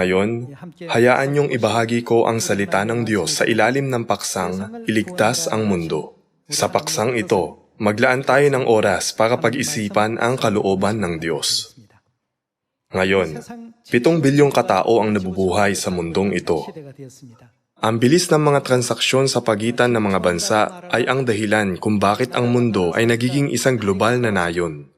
Ngayon, hayaan niyong ibahagi ko ang salita ng Diyos sa ilalim ng paksang Iligtas ang Mundo. Sa paksang ito, maglaan tayo ng oras para pag-isipan ang kalooban ng Diyos. Ngayon, pitong bilyong katao ang nabubuhay sa mundong ito. Ang bilis ng mga transaksyon sa pagitan ng mga bansa ay ang dahilan kung bakit ang mundo ay nagiging isang global na nayon.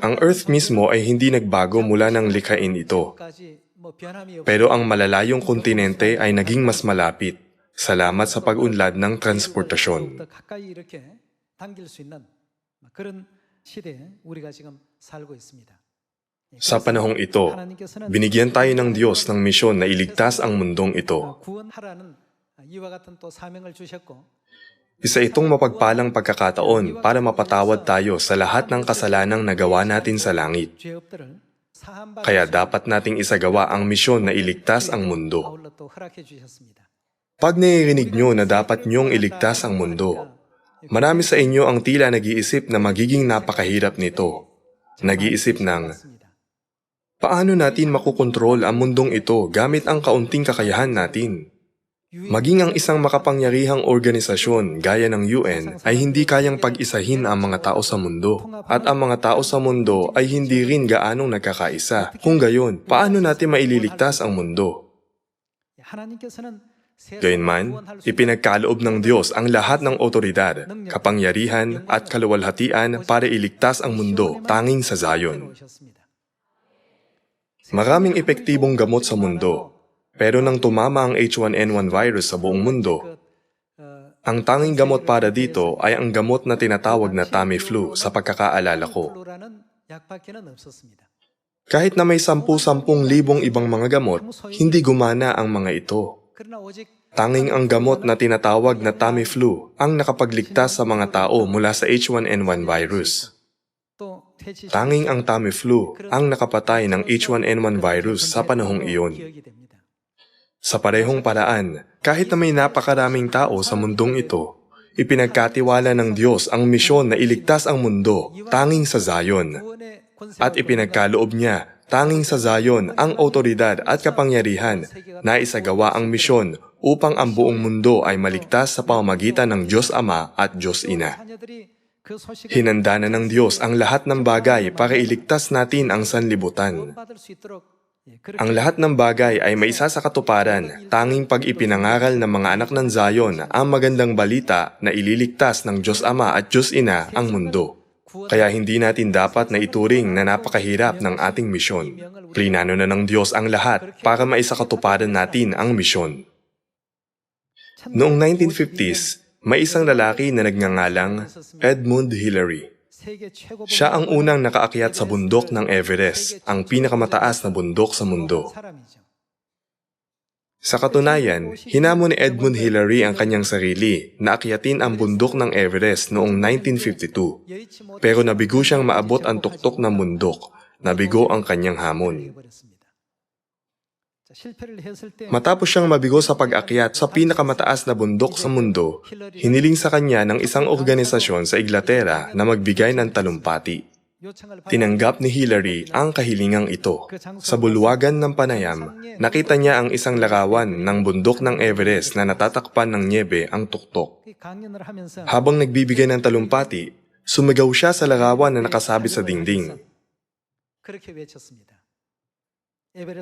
Ang Earth mismo ay hindi nagbago mula nang likhain ito. Pero ang malalayong kontinente ay naging mas malapit, salamat sa pag-unlad ng transportasyon. Sa panahong ito, binigyan tayo ng Diyos ng misyon na iligtas ang mundong ito. Isa itong mapagpalang pagkakataon para mapatawad tayo sa lahat ng kasalanang nagawa natin sa langit. Kaya dapat nating isagawa ang misyon na iligtas ang mundo. Pag naririnig nyo na dapat nyong iligtas ang mundo, marami sa inyo ang tila nag-iisip na magiging napakahirap nito. Nag-iisip ng, paano natin makukontrol ang mundong ito gamit ang kaunting kakayahan natin? Maging ang isang makapangyarihang organisasyon gaya ng UN ay hindi kayang pag-isahin ang mga tao sa mundo. At ang mga tao sa mundo ay hindi rin gaanong nagkakaisa. Kung gayon, paano natin maililigtas ang mundo? Gayunman, ipinagkaloob ng Diyos ang lahat ng otoridad, kapangyarihan at kaluwalhatian para iligtas ang mundo tanging sa Zion. Maraming epektibong gamot sa mundo, pero nang tumama ang H1N1 virus sa buong mundo, ang tanging gamot para dito ay ang gamot na tinatawag na Tamiflu sa pagkakaalala ko. Kahit na may sampu-sampung libong ibang mga gamot, hindi gumana ang mga ito. Tanging ang gamot na tinatawag na Tamiflu ang nakapagligtas sa mga tao mula sa H1N1 virus. Tanging ang Tamiflu ang nakapatay ng H1N1 virus sa panahong iyon. Sa parehong paraan, kahit na may napakaraming tao sa mundong ito, ipinagkatiwala ng Diyos ang misyon na iligtas ang mundo tanging sa Zion. At ipinagkaloob niya tanging sa Zion ang otoridad at kapangyarihan na isagawa ang misyon upang ang buong mundo ay maligtas sa pamamagitan ng Diyos Ama at Diyos Ina. Hinanda na ng Diyos ang lahat ng bagay para iligtas natin ang sanlibutan. Ang lahat ng bagay ay may isa sa katuparan, tanging pag ipinangaral ng mga anak ng Zion ang magandang balita na ililigtas ng Diyos Ama at Diyos Ina ang mundo. Kaya hindi natin dapat na ituring na napakahirap ng ating misyon. Plinano na ng Diyos ang lahat para maisakatuparan natin ang misyon. Noong 1950s, may isang lalaki na nagngangalang Edmund Hillary. Siya ang unang nakaakyat sa bundok ng Everest, ang pinakamataas na bundok sa mundo. Sa katunayan, hinamon ni Edmund Hillary ang kanyang sarili na akyatin ang bundok ng Everest noong 1952. Pero nabigo siyang maabot ang tuktok ng bundok, nabigo ang kanyang hamon. Matapos siyang mabigo sa pag-akyat sa pinakamataas na bundok sa mundo, hiniling sa kanya ng isang organisasyon sa Inglaterra na magbigay ng talumpati. Tinanggap ni Hillary ang kahilingang ito. Sa bulwagan ng panayam, nakita niya ang isang larawan ng bundok ng Everest na natatakpan ng niebe ang tuktok. Habang nagbibigay ng talumpati, sumigaw siya sa larawan na nakasabit sa dingding.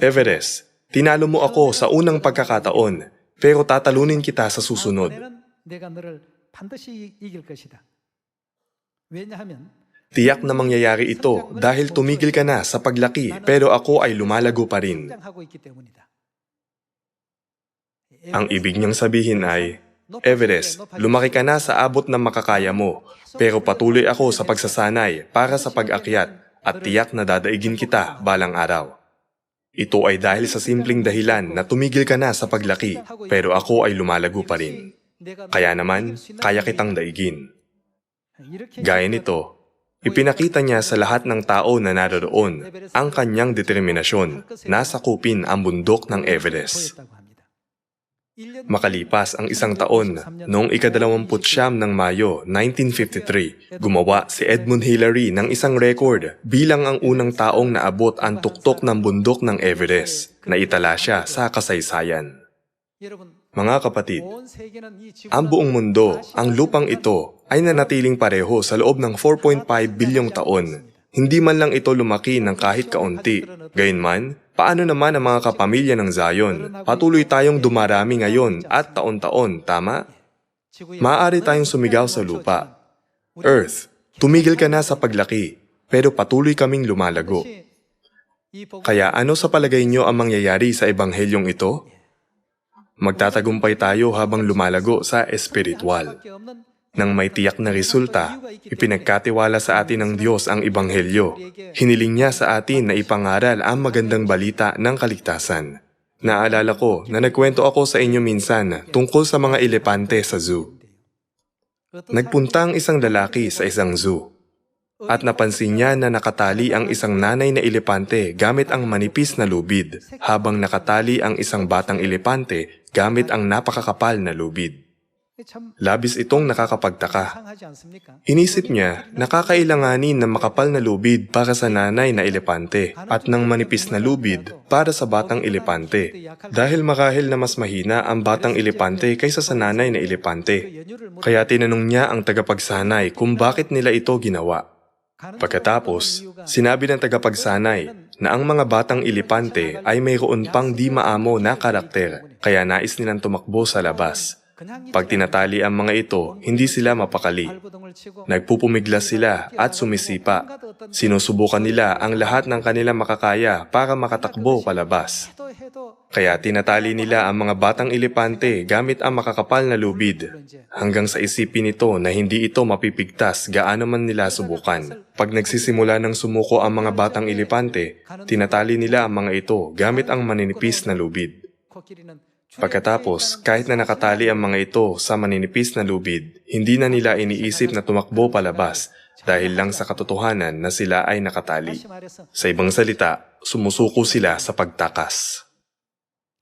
Everest, tinalo mo ako sa unang pagkakataon, pero tatalunin kita sa susunod. Tiyak na mangyayari ito dahil tumigil ka na sa paglaki pero ako ay lumalago pa rin. Ang ibig niyang sabihin ay, Everest, lumaki ka na sa abot ng makakaya mo, pero patuloy ako sa pagsasanay para sa pag-akyat at tiyak na dadaigin kita balang araw. Ito ay dahil sa simpleng dahilan na tumigil ka na sa paglaki, pero ako ay lumalago pa rin. Kaya naman, kaya kitang daigin. Gaya nito, ipinakita niya sa lahat ng tao na naroroon ang kanyang determinasyon na sakupin ang bundok ng Everest. Makalipas ang isang taon, noong ikadalawamput siyam ng Mayo 1953, gumawa si Edmund Hillary ng isang record bilang ang unang taong naabot ang tuktok ng bundok ng Everest na itala siya sa kasaysayan. Mga kapatid, ang buong mundo, ang lupang ito, ay nanatiling pareho sa loob ng 4.5 bilyong taon. Hindi man lang ito lumaki ng kahit kaunti. Gayunman, paano naman ang mga kapamilya ng Zion? Patuloy tayong dumarami ngayon at taon-taon, tama? Maaari tayong sumigaw sa lupa. Earth, tumigil ka na sa paglaki, pero patuloy kaming lumalago. Kaya ano sa palagay nyo ang mangyayari sa ebanghelyong ito? Magtatagumpay tayo habang lumalago sa espiritual. Nang may tiyak na resulta, ipinagkatiwala sa atin ng Diyos ang Ebanghelyo. Hiniling niya sa atin na ipangaral ang magandang balita ng kaligtasan. Naalala ko na nagkwento ako sa inyo minsan tungkol sa mga elepante sa zoo. Nagpunta ang isang lalaki sa isang zoo at napansin niya na nakatali ang isang nanay na elepante gamit ang manipis na lubid habang nakatali ang isang batang elepante gamit ang napakakapal na lubid. Labis itong nakakapagtaka. Inisip niya, nakakailanganin ng makapal na lubid para sa nanay na elepante at ng manipis na lubid para sa batang elepante. Dahil marahil na mas mahina ang batang elepante kaysa sa nanay na elepante. Kaya tinanong niya ang tagapagsanay kung bakit nila ito ginawa. Pagkatapos, sinabi ng tagapagsanay na ang mga batang elepante ay mayroon pang di maamo na karakter kaya nais nilang tumakbo sa labas. Pag tinatali ang mga ito, hindi sila mapakali. Nagpupumiglas sila at sumisipa. Sinusubukan nila ang lahat ng kanilang makakaya para makatakbo palabas. Kaya tinatali nila ang mga batang elepante gamit ang makakapal na lubid. Hanggang sa isipin nito na hindi ito mapipigtas gaano man nila subukan. Pag nagsisimula ng sumuko ang mga batang elepante, tinatali nila ang mga ito gamit ang maninipis na lubid. Pagkatapos, kahit na nakatali ang mga ito sa maninipis na lubid, hindi na nila iniisip na tumakbo palabas dahil lang sa katotohanan na sila ay nakatali. Sa ibang salita, sumusuko sila sa pagtakas.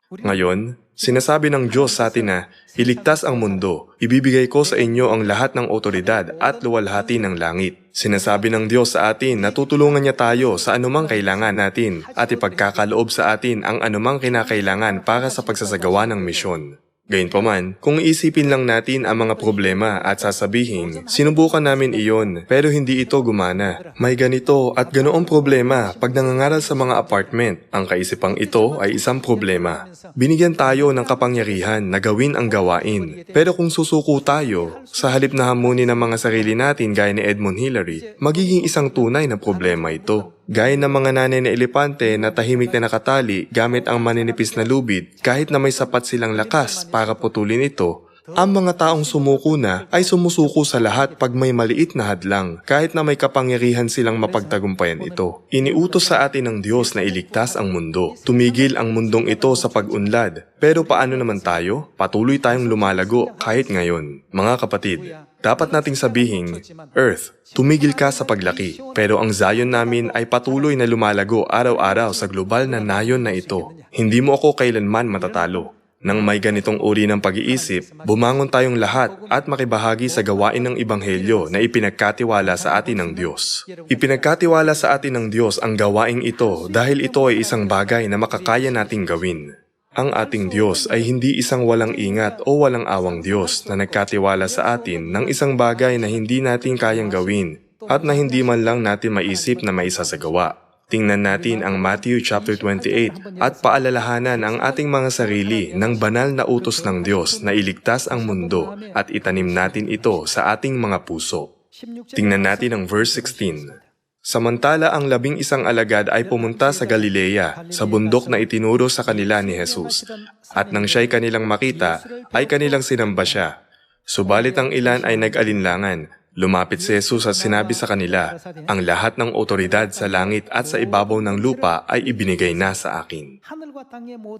Ngayon, sinasabi ng Diyos sa atin na, iligtas ang mundo, ibibigay ko sa inyo ang lahat ng otoridad at luwalhati ng langit. Sinasabi ng Diyos sa atin na tutulungan niya tayo sa anumang kailangan natin at ipagkakaloob sa atin ang anumang kinakailangan para sa pagsasagawa ng misyon. Gayunpaman, kung isipin lang natin ang mga problema at sasabihin, sinubukan namin iyon pero hindi ito gumana. May ganito at ganoong problema pag nangangaral sa mga apartment. Ang kaisipang ito ay isang problema. Binigyan tayo ng kapangyarihan na gawin ang gawain. Pero kung susuko tayo, sa halip na hamunin ang mga sarili natin gaya ni Edmund Hillary, magiging isang tunay na problema ito. Gaya ng mga nanay na elepante na tahimik na nakatali gamit ang maninipis na lubid kahit na may sapat silang lakas para putulin ito, ang mga taong sumuko na ay sumusuko sa lahat pag may maliit na hadlang kahit na may kapangyarihan silang mapagtagumpayan ito. Iniutos sa atin ng Diyos na iligtas ang mundo. Tumigil ang mundong ito sa pag-unlad. Pero paano naman tayo? Patuloy tayong lumalago kahit ngayon. Mga kapatid, dapat nating sabihin, Earth, tumigil ka sa paglaki. Pero ang Zion namin ay patuloy na lumalago araw-araw sa global na nayon na ito. Hindi mo ako kailanman matatalo. Nang may ganitong uri ng pag-iisip, bumangon tayong lahat at makibahagi sa gawain ng Ibanghelyo na ipinagkatiwala sa atin ng Diyos. Ipinagkatiwala sa atin ng Diyos ang gawaing ito dahil ito ay isang bagay na makakaya nating gawin. Ang ating Diyos ay hindi isang walang ingat o walang awang Diyos na nagkatiwala sa atin ng isang bagay na hindi natin kayang gawin at na hindi man lang natin maisip na maisasagawa. Tingnan natin ang Matthew chapter 28 at paalalahanan ang ating mga sarili ng banal na utos ng Diyos na iligtas ang mundo at itanim natin ito sa ating mga puso. Tingnan natin ang verse 16. Samantala ang labing isang alagad ay pumunta sa Galilea, sa bundok na itinuro sa kanila ni Jesus. At nang siya'y kanilang makita, ay kanilang sinamba siya. Subalit ang ilan ay nag-alinlangan. Lumapit si Jesus at sinabi sa kanila, Ang lahat ng otoridad sa langit at sa ibabaw ng lupa ay ibinigay na sa akin.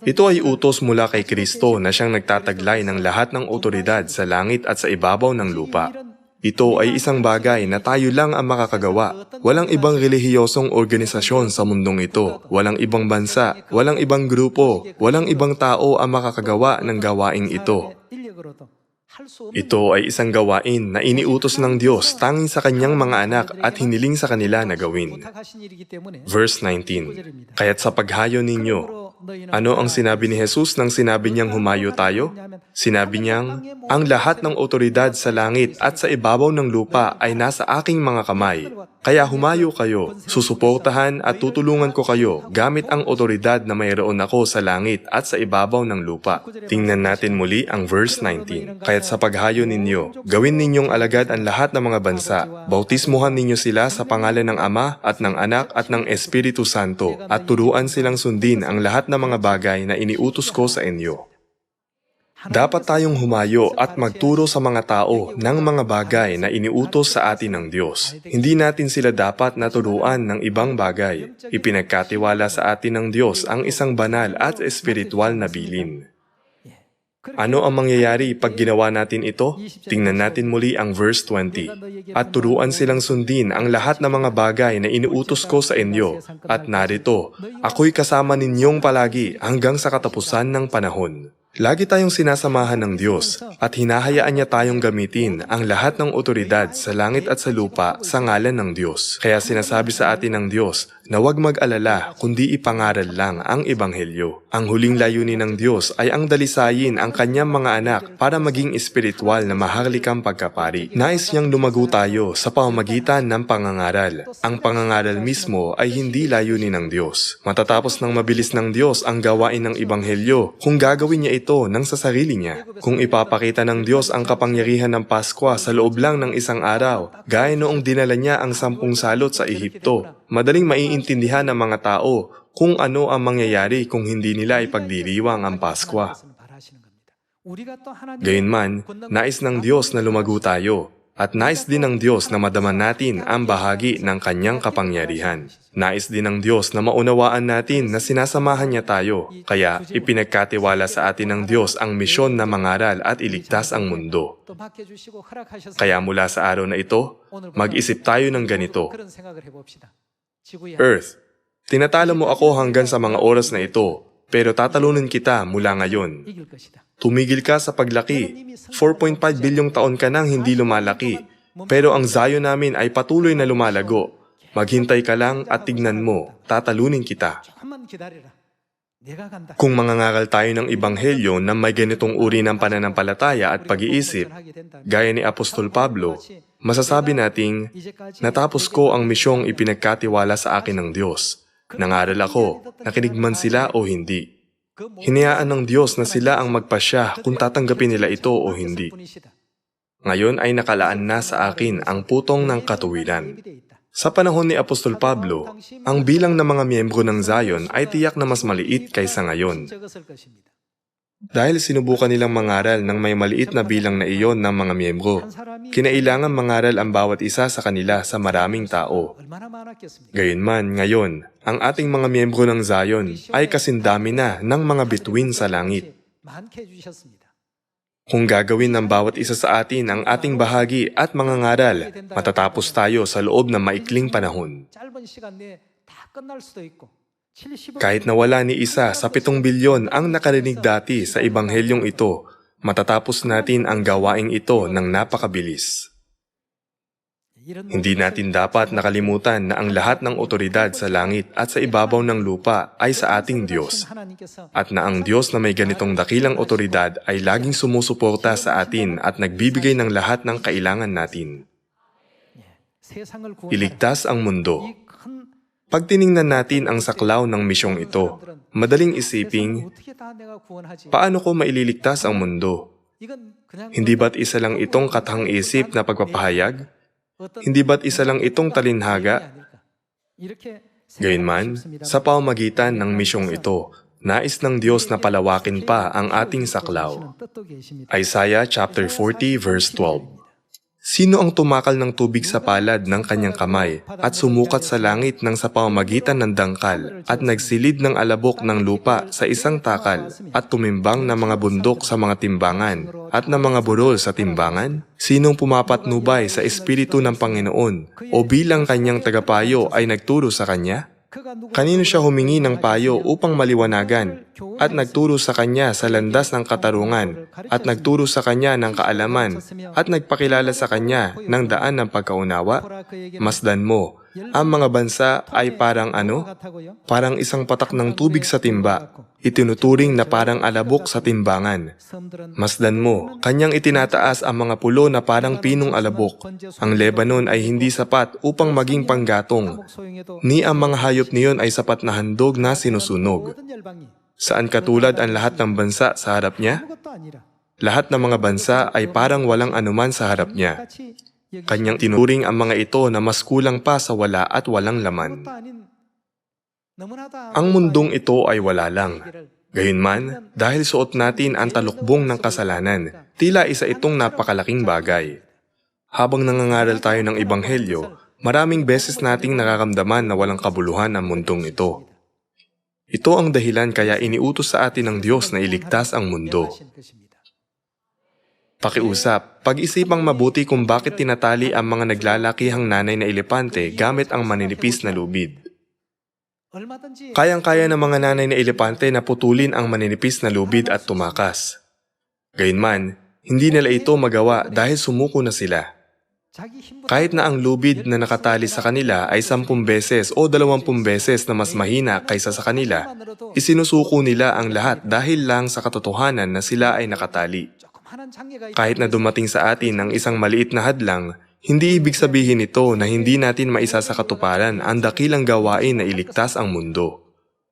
Ito ay utos mula kay Kristo na siyang nagtataglay ng lahat ng otoridad sa langit at sa ibabaw ng lupa. Ito ay isang bagay na tayo lang ang makakagawa. Walang ibang relihiyosong organisasyon sa mundong ito. Walang ibang bansa, walang ibang grupo, walang ibang tao ang makakagawa ng gawaing ito. Ito ay isang gawain na iniutos ng Diyos tanging sa kanyang mga anak at hiniling sa kanila na gawin. Verse 19 Kaya't sa paghayo ninyo, ano ang sinabi ni Jesus nang sinabi niyang humayo tayo? Sinabi niyang, ang lahat ng otoridad sa langit at sa ibabaw ng lupa ay nasa aking mga kamay. Kaya humayo kayo, susuportahan at tutulungan ko kayo gamit ang otoridad na mayroon ako sa langit at sa ibabaw ng lupa. Tingnan natin muli ang verse 19. Kaya't sa paghayo ninyo, gawin ninyong alagad ang lahat ng mga bansa. Bautismuhan ninyo sila sa pangalan ng Ama at ng Anak at ng Espiritu Santo at turuan silang sundin ang lahat ng mga bagay na iniutos ko sa inyo. Dapat tayong humayo at magturo sa mga tao ng mga bagay na iniutos sa atin ng Diyos. Hindi natin sila dapat naturuan ng ibang bagay. Ipinagkatiwala sa atin ng Diyos ang isang banal at espiritual na bilin. Ano ang mangyayari pag ginawa natin ito? Tingnan natin muli ang verse 20. At turuan silang sundin ang lahat ng mga bagay na iniutos ko sa inyo. At narito, ako'y kasama ninyong palagi hanggang sa katapusan ng panahon. Lagi tayong sinasamahan ng Diyos at hinahayaan niya tayong gamitin ang lahat ng otoridad sa langit at sa lupa sa ngalan ng Diyos. Kaya sinasabi sa atin ng Diyos na huwag mag-alala kundi ipangaral lang ang Ebanghelyo. Ang huling layunin ng Diyos ay ang dalisayin ang kanyang mga anak para maging espiritual na maharlikang pagkapari. Nais niyang lumago tayo sa pamamagitan ng pangangaral. Ang pangangaral mismo ay hindi layunin ng Diyos. Matatapos ng mabilis ng Diyos ang gawain ng Ebanghelyo kung gagawin niya ito ng sa sarili niya. Kung ipapakita ng Diyos ang kapangyarihan ng Paskwa sa loob lang ng isang araw, gaya noong dinala niya ang sampung salot sa Ehipto, madaling maiintindihan ng mga tao kung ano ang mangyayari kung hindi nila ipagdiriwang ang Paskwa. Gayunman, nais ng Diyos na lumago tayo at nais din ng Diyos na madaman natin ang bahagi ng kanyang kapangyarihan. Nais din ng Diyos na maunawaan natin na sinasamahan niya tayo, kaya ipinagkatiwala sa atin ng Diyos ang misyon na mangaral at iligtas ang mundo. Kaya mula sa araw na ito, mag-isip tayo ng ganito. Earth, tinatalo mo ako hanggang sa mga oras na ito, pero tatalunin kita mula ngayon. Tumigil ka sa paglaki. 4.5 bilyong taon ka nang hindi lumalaki. Pero ang Zion namin ay patuloy na lumalago. Maghintay ka lang at tignan mo, tatalunin kita. Kung mangangaral tayo ng Ibanghelyo na may ganitong uri ng pananampalataya at pag-iisip, gaya ni Apostol Pablo, masasabi nating, natapos ko ang misyong ipinagkatiwala sa akin ng Diyos. Nangaral ako, nakinig man sila o hindi. Hinayaan ng Diyos na sila ang magpasya kung tatanggapin nila ito o hindi. Ngayon ay nakalaan na sa akin ang putong ng katuwiran. Sa panahon ni Apostol Pablo, ang bilang ng mga miyembro ng Zion ay tiyak na mas maliit kaysa ngayon. Dahil sinubukan nilang mangaral ng may maliit na bilang na iyon ng mga miyembro, kinailangan mangaral ang bawat isa sa kanila sa maraming tao. Gayunman, ngayon, ang ating mga miyembro ng Zion ay kasindami na ng mga bituin sa langit. Kung gagawin ng bawat isa sa atin ang ating bahagi at mga ngaral, matatapos tayo sa loob ng maikling panahon. Kahit nawala ni isa sa pitong bilyon ang nakarinig dati sa ibanghelyong ito, matatapos natin ang gawaing ito ng napakabilis. Hindi natin dapat nakalimutan na ang lahat ng otoridad sa langit at sa ibabaw ng lupa ay sa ating Diyos, at na ang Diyos na may ganitong dakilang otoridad ay laging sumusuporta sa atin at nagbibigay ng lahat ng kailangan natin. Iligtas ang mundo. Pag tiningnan natin ang saklaw ng misyong ito, madaling isiping, paano ko maililigtas ang mundo? Hindi ba't isa lang itong katang isip na pagpapahayag? Hindi ba't isa lang itong talinhaga? Gayunman, sa pamamagitan ng misyong ito, nais ng Diyos na palawakin pa ang ating saklaw. Isaiah chapter 40 verse 12 Sino ang tumakal ng tubig sa palad ng kanyang kamay at sumukat sa langit ng sa pamamagitan ng dangkal at nagsilid ng alabok ng lupa sa isang takal at tumimbang ng mga bundok sa mga timbangan at ng mga burol sa timbangan? Sinong pumapatnubay sa Espiritu ng Panginoon o bilang kanyang tagapayo ay nagturo sa kanya? Kanino siya humingi ng payo upang maliwanagan at nagturo sa kanya sa landas ng katarungan at nagturo sa kanya ng kaalaman at nagpakilala sa kanya ng daan ng pagkaunawa? Masdan mo, ang mga bansa ay parang ano? Parang isang patak ng tubig sa timba, itinuturing na parang alabok sa timbangan. Masdan mo, kanyang itinataas ang mga pulo na parang pinong alabok. Ang Lebanon ay hindi sapat upang maging panggatong, ni ang mga hayop niyon ay sapat na handog na sinusunog. Saan katulad ang lahat ng bansa sa harap niya? Lahat ng mga bansa ay parang walang anuman sa harap niya. Kanyang tinuring ang mga ito na mas kulang pa sa wala at walang laman. Ang mundong ito ay wala lang. Gayunman, dahil suot natin ang talukbong ng kasalanan, tila isa itong napakalaking bagay. Habang nangangaral tayo ng Ebanghelyo, maraming beses nating nakakamdaman na walang kabuluhan ang mundong ito. Ito ang dahilan kaya iniutos sa atin ng Diyos na iligtas ang mundo. Pakiusap, pag-isipang mabuti kung bakit tinatali ang mga naglalakihang nanay na elepante gamit ang maninipis na lubid. Kayang-kaya ng mga nanay na elepante na putulin ang maninipis na lubid at tumakas. Gayunman, hindi nila ito magawa dahil sumuko na sila. Kahit na ang lubid na nakatali sa kanila ay sampung beses o dalawampung beses na mas mahina kaysa sa kanila, isinusuko nila ang lahat dahil lang sa katotohanan na sila ay nakatali. Kahit na dumating sa atin ang isang maliit na hadlang, hindi ibig sabihin ito na hindi natin maisa sa katuparan ang dakilang gawain na iligtas ang mundo.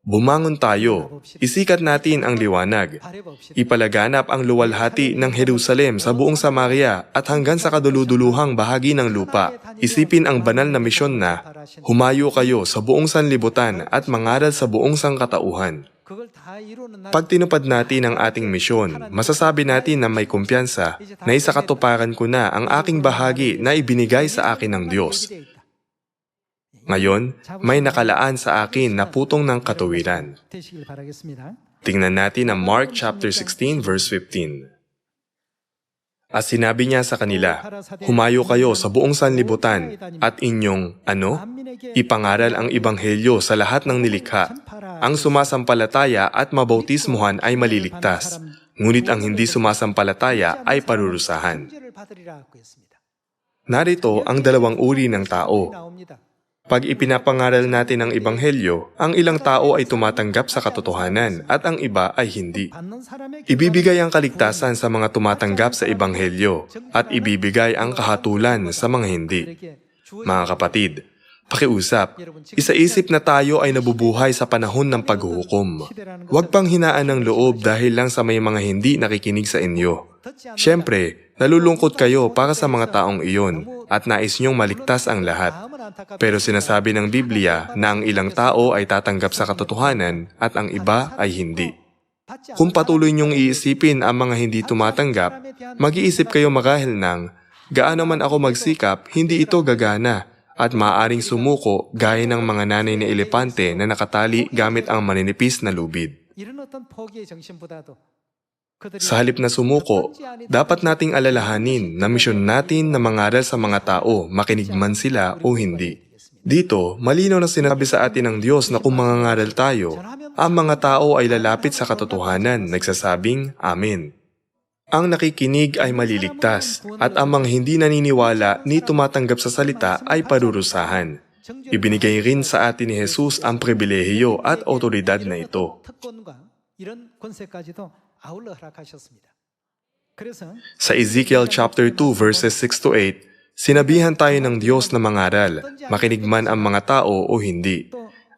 Bumangon tayo, isikat natin ang liwanag, ipalaganap ang luwalhati ng Jerusalem sa buong Samaria at hanggang sa kaduluduluhang bahagi ng lupa. Isipin ang banal na misyon na, humayo kayo sa buong sanlibutan at mangaral sa buong sangkatauhan. Pag tinupad natin ang ating misyon, masasabi natin na may kumpiyansa na isa katuparan ko na ang aking bahagi na ibinigay sa akin ng Diyos. Ngayon, may nakalaan sa akin na putong ng katuwiran. Tingnan natin ang Mark chapter 16 verse 15. At sinabi niya sa kanila, Humayo kayo sa buong sanlibutan at inyong, ano? Ipangaral ang ibanghelyo sa lahat ng nilikha. Ang sumasampalataya at mabautismuhan ay maliligtas, ngunit ang hindi sumasampalataya ay parurusahan. Narito ang dalawang uri ng tao. Pag ipinapangaral natin ang Ebanghelyo, ang ilang tao ay tumatanggap sa katotohanan at ang iba ay hindi. Ibibigay ang kaligtasan sa mga tumatanggap sa Ebanghelyo at ibibigay ang kahatulan sa mga hindi. Mga kapatid, pakiusap, isaisip na tayo ay nabubuhay sa panahon ng paghuhukom. Huwag pang hinaan ng loob dahil lang sa may mga hindi nakikinig sa inyo. Siyempre, nalulungkot kayo para sa mga taong iyon at nais niyong maligtas ang lahat. Pero sinasabi ng Biblia na ang ilang tao ay tatanggap sa katotohanan at ang iba ay hindi. Kung patuloy niyong iisipin ang mga hindi tumatanggap, mag-iisip kayo marahil ng, gaano man ako magsikap, hindi ito gagana, at maaaring sumuko gaya ng mga nanay na elepante na nakatali gamit ang maninipis na lubid. Sa halip na sumuko, dapat nating alalahanin na misyon natin na mangaral sa mga tao, makinig man sila o hindi. Dito, malinaw na sinabi sa atin ng Diyos na kung mangangaral tayo, ang mga tao ay lalapit sa katotohanan, nagsasabing, Amen. Ang nakikinig ay maliligtas, at ang mga hindi naniniwala ni tumatanggap sa salita ay parurusahan. Ibinigay rin sa atin ni Jesus ang pribilehiyo at otoridad na ito. Sa Ezekiel chapter 2 verses 6 to 8, sinabihan tayo ng Diyos na mangaral, makinig man ang mga tao o hindi.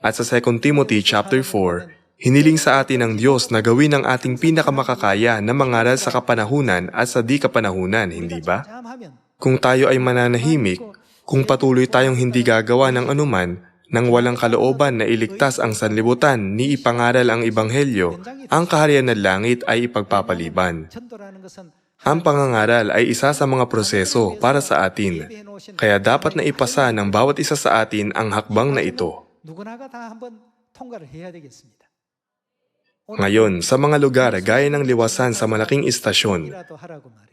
At sa 2 Timothy chapter 4, hiniling sa atin ng Diyos na gawin ang ating pinakamakakaya na mangaral sa kapanahunan at sa di kapanahunan, hindi ba? Kung tayo ay mananahimik, kung patuloy tayong hindi gagawa ng anuman, nang walang kalooban na iligtas ang sanlibutan ni ipangaral ang Ibanghelyo, ang kaharian ng langit ay ipagpapaliban. Ang pangangaral ay isa sa mga proseso para sa atin, kaya dapat na ipasa ng bawat isa sa atin ang hakbang na ito. Ngayon, sa mga lugar gaya ng liwasan sa malaking istasyon,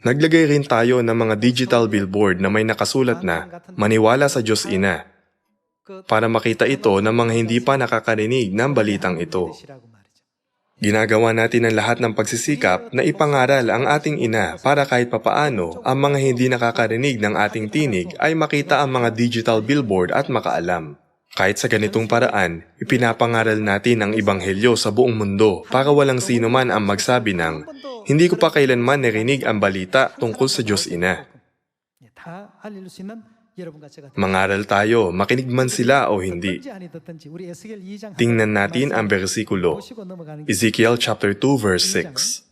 naglagay rin tayo ng mga digital billboard na may nakasulat na, Maniwala sa Diyos Ina, para makita ito ng mga hindi pa nakakarinig ng balitang ito. Ginagawa natin ang lahat ng pagsisikap na ipangaral ang ating ina para kahit papaano ang mga hindi nakakarinig ng ating tinig ay makita ang mga digital billboard at makaalam. Kahit sa ganitong paraan, ipinapangaral natin ang ibanghelyo sa buong mundo para walang sino man ang magsabi ng, hindi ko pa kailanman narinig ang balita tungkol sa Diyos Ina. Mangaral tayo, makinig man sila o hindi. Tingnan natin ang bersikulo, Ezekiel chapter 2 verse 6.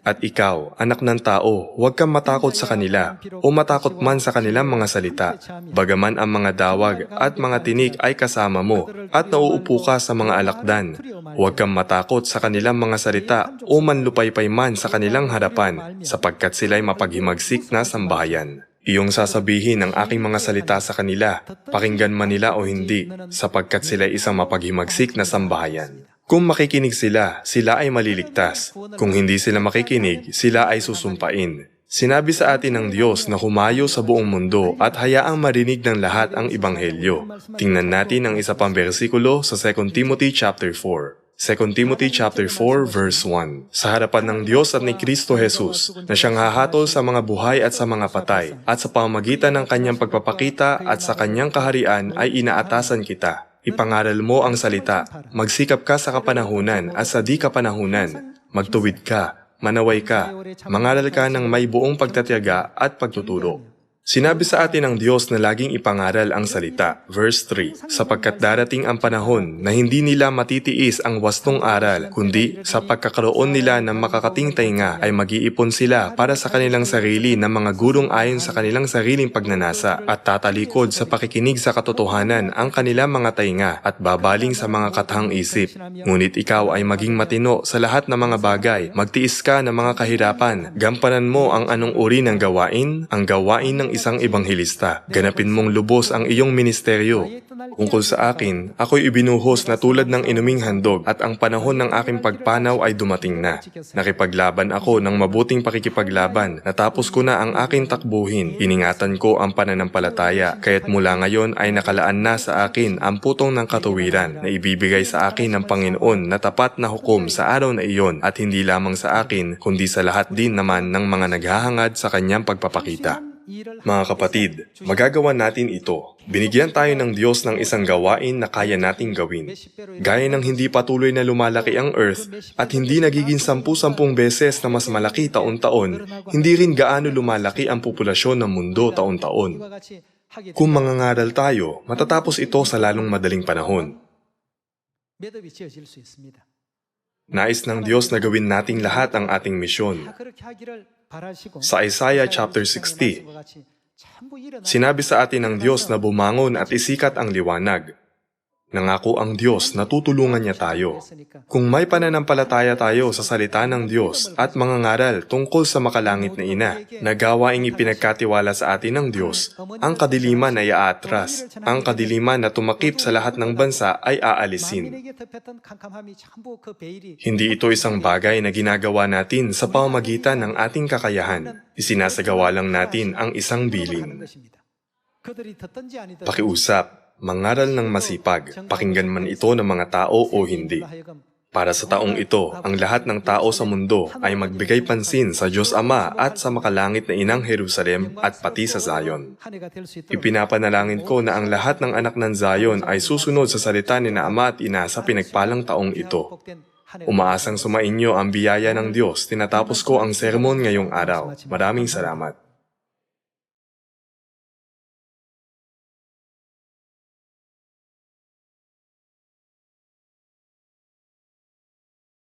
At ikaw, anak ng tao, huwag kang matakot sa kanila o matakot man sa kanilang mga salita, bagaman ang mga dawag at mga tinik ay kasama mo at nauupo ka sa mga alakdan. Huwag kang matakot sa kanilang mga salita o manlupaypay man sa kanilang harapan, sapagkat sila'y mapaghimagsik na sambahayan. Iyong sasabihin ang aking mga salita sa kanila, pakinggan man nila o hindi, sapagkat sila'y isang mapaghimagsik na sambahayan. Kung makikinig sila, sila ay maliligtas. Kung hindi sila makikinig, sila ay susumpain. Sinabi sa atin ng Diyos na humayo sa buong mundo at hayaang marinig ng lahat ang ebanghelyo. Tingnan natin ang isa pang bersikulo sa 2 Timothy chapter 4. 2 Timothy chapter 4 verse 1. Sa harapan ng Diyos at ni Kristo Jesus, na siyang hahatol sa mga buhay at sa mga patay, at sa pamamagitan ng kanyang pagpapakita at sa kanyang kaharian ay inaatasan kita. Ipangaral mo ang salita, magsikap ka sa kapanahunan at sa di kapanahunan, magtuwid ka, manaway ka, mangaral ka ng may buong pagtatiyaga at pagtuturo. Sinabi sa atin ng Diyos na laging ipangaral ang salita. Verse 3, Sapagkat darating ang panahon na hindi nila matitiis ang wastong aral, kundi sa pagkakaroon nila ng makakating tainga ay mag-iipon sila para sa kanilang sarili ng mga gurong ayon sa kanilang sariling pagnanasa at tatalikod sa pakikinig sa katotohanan ang kanilang mga tainga at babaling sa mga katahang isip. Ngunit ikaw ay maging matino sa lahat ng mga bagay, magtiis ka ng mga kahirapan, gampanan mo ang anong uri ng gawain, ang gawain ng isang ebanghelista. Ganapin mong lubos ang iyong ministeryo. Tungkol sa akin, ako'y ibinuhos na tulad ng inuming handog at ang panahon ng aking pagpanaw ay dumating na. Nakipaglaban ako ng mabuting pakikipaglaban. Natapos ko na ang aking takbuhin. Iningatan ko ang pananampalataya, kaya't mula ngayon ay nakalaan na sa akin ang putong ng katuwiran na ibibigay sa akin ng Panginoon na tapat na hukom sa araw na iyon at hindi lamang sa akin, kundi sa lahat din naman ng mga naghahangad sa kanyang pagpapakita. Mga kapatid, magagawa natin ito. Binigyan tayo ng Diyos ng isang gawain na kaya nating gawin. Gaya ng hindi patuloy na lumalaki ang earth at hindi nagiging sampu-sampung beses na mas malaki taon-taon, hindi rin gaano lumalaki ang populasyon ng mundo taon-taon. Kung mangangaral tayo, matatapos ito sa lalong madaling panahon. Nais ng Diyos na gawin nating lahat ang ating misyon. Sa Isaiah chapter 60, sinabi sa atin ng Diyos na bumangon at isikat ang liwanag. Nangako ang Diyos na tutulungan niya tayo. Kung may pananampalataya tayo sa salita ng Diyos at mga ngaral tungkol sa makalangit na ina, na gawaing ipinagkatiwala sa atin ng Diyos, ang kadiliman ay aatras. Ang kadiliman na tumakip sa lahat ng bansa ay aalisin. Hindi ito isang bagay na ginagawa natin sa pamamagitan ng ating kakayahan. Isinasagawa lang natin ang isang bilin. Pakiusap, mangaral ng masipag, pakinggan man ito ng mga tao o hindi. Para sa taong ito, ang lahat ng tao sa mundo ay magbigay pansin sa Diyos Ama at sa makalangit na inang Jerusalem at pati sa Zion. Ipinapanalangin ko na ang lahat ng anak ng Zion ay susunod sa salita ni na Ama at Ina sa pinagpalang taong ito. Umaasang sumainyo ang biyaya ng Diyos, tinatapos ko ang sermon ngayong araw. Maraming salamat.